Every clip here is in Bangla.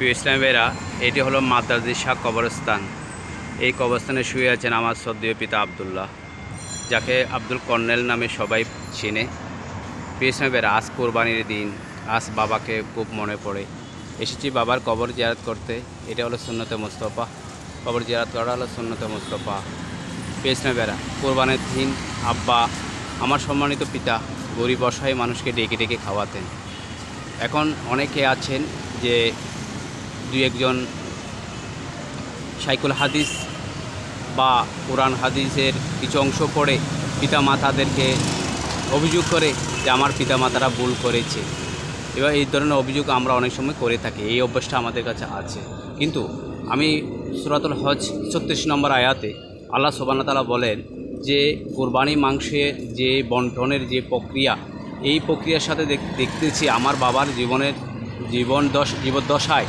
প্রিয় ইসলামেরা এটি হলো মাদ্রাজি শাহ কবরস্থান। এই কবরস্থানে শুয়ে আছেন আমার সদ্যীয় পিতা আবদুল্লাহ, যাকে আব্দুল কর্নেল নামে সবাই চেনে। প্রিয় ইসলামেরা আজ কোরবানির দিন, আজ বাবাকে খুব মনে পড়ে। এসেছি বাবার কবর জিয়ারত করতে, এটা হলো সুন্নতে মুস্তফা। কবর জিয়ারত করা হলো সুন্নতে মুস্তফা। প্রিয় ইসলামেরা কোরবানের দিন আব্বা, আমার সম্মানিত পিতা, গরিব অসহায় মানুষকে ডেকে ডেকে খাওয়াতেন। এখন অনেকে আছেন যে দুই একজন সাইকুল হাদিস বা কোরআন হাদিসের কিছু অংশ পড়ে পিতা মাতাদেরকে অভিযোগ করে যে আমার পিতা মাতারা ভুল করেছে। এবার এই ধরনের অভিযোগ আমরা অনেক সময় করে থাকি, এই অভ্যাসটা আমাদের কাছে আছে। কিন্তু আমি সুরাতুল হজ ছত্রিশ নম্বর আয়াতে আল্লাহ সোবানা তালা বলেন যে কোরবানি মাংসের যে বন্টনের যে প্রক্রিয়া, এই প্রক্রিয়ার সাথে দেখ- দেখতেছি আমার বাবার জীবনের জীবন দশ, জীবদ্দশায়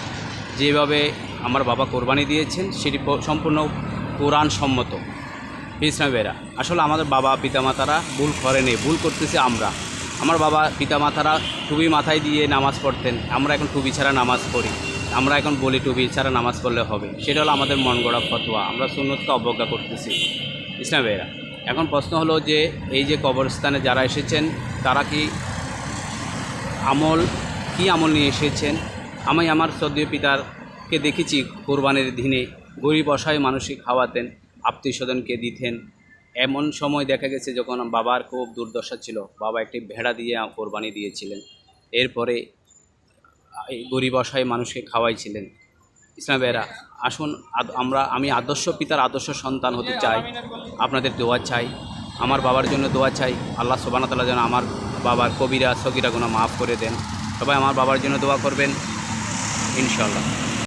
যেভাবে আমার বাবা কোরবানি দিয়েছেন, সেটি সম্পূর্ণ কোরআন সম্মত ইসলামেরা আসলে আমাদের বাবা পিতামাতারা ভুল করেনি, ভুল করতেছি আমরা। আমার বাবা পিতামাতারা টুবি মাথায় দিয়ে নামাজ পড়তেন, আমরা এখন টুবি ছাড়া নামাজ পড়ি। আমরা এখন বলি টুবি ছাড়া নামাজ পড়লে হবে। সেটা হলো আমাদের মন গড়া ফতোয়া, আমরা সুন্নতকে অবজ্ঞা করতেছি। ইসলামেরা এখন প্রশ্ন হলো যে এই যে কবরস্থানে যারা এসেছেন, তারা কি আমল কি আমল নিয়ে এসেছেন? আমি আমার শ্রদ্ধেয় পিতারকে দেখেছি কোরবানির দিনে। গরিব অসহায় মানুষই খাওয়াতেন, আত্মীয় স্বজনকে দিতেন। এমন সময় দেখা গেছে যখন বাবার খুব দুর্দশা ছিল। বাবা একটি ভেড়া দিয়ে কোরবানি দিয়েছিলেন। এরপরে গরিব অসহায় মানুষকে খাওয়াইছিলেন। ইসলাম ইসলামেরা আসুন আমরা, আমি আদর্শ পিতার আদর্শ সন্তান হতে চাই। আপনাদের দোয়া চাই। আমার বাবার জন্য দোয়া চাই। আল্লাহ সোবানা তালা যেন আমার বাবার কবিরা, সগিরা গুণা মাফ করে দেন। সবাই আমার বাবার জন্য দোয়া করবেন। ইনশাল্লাহ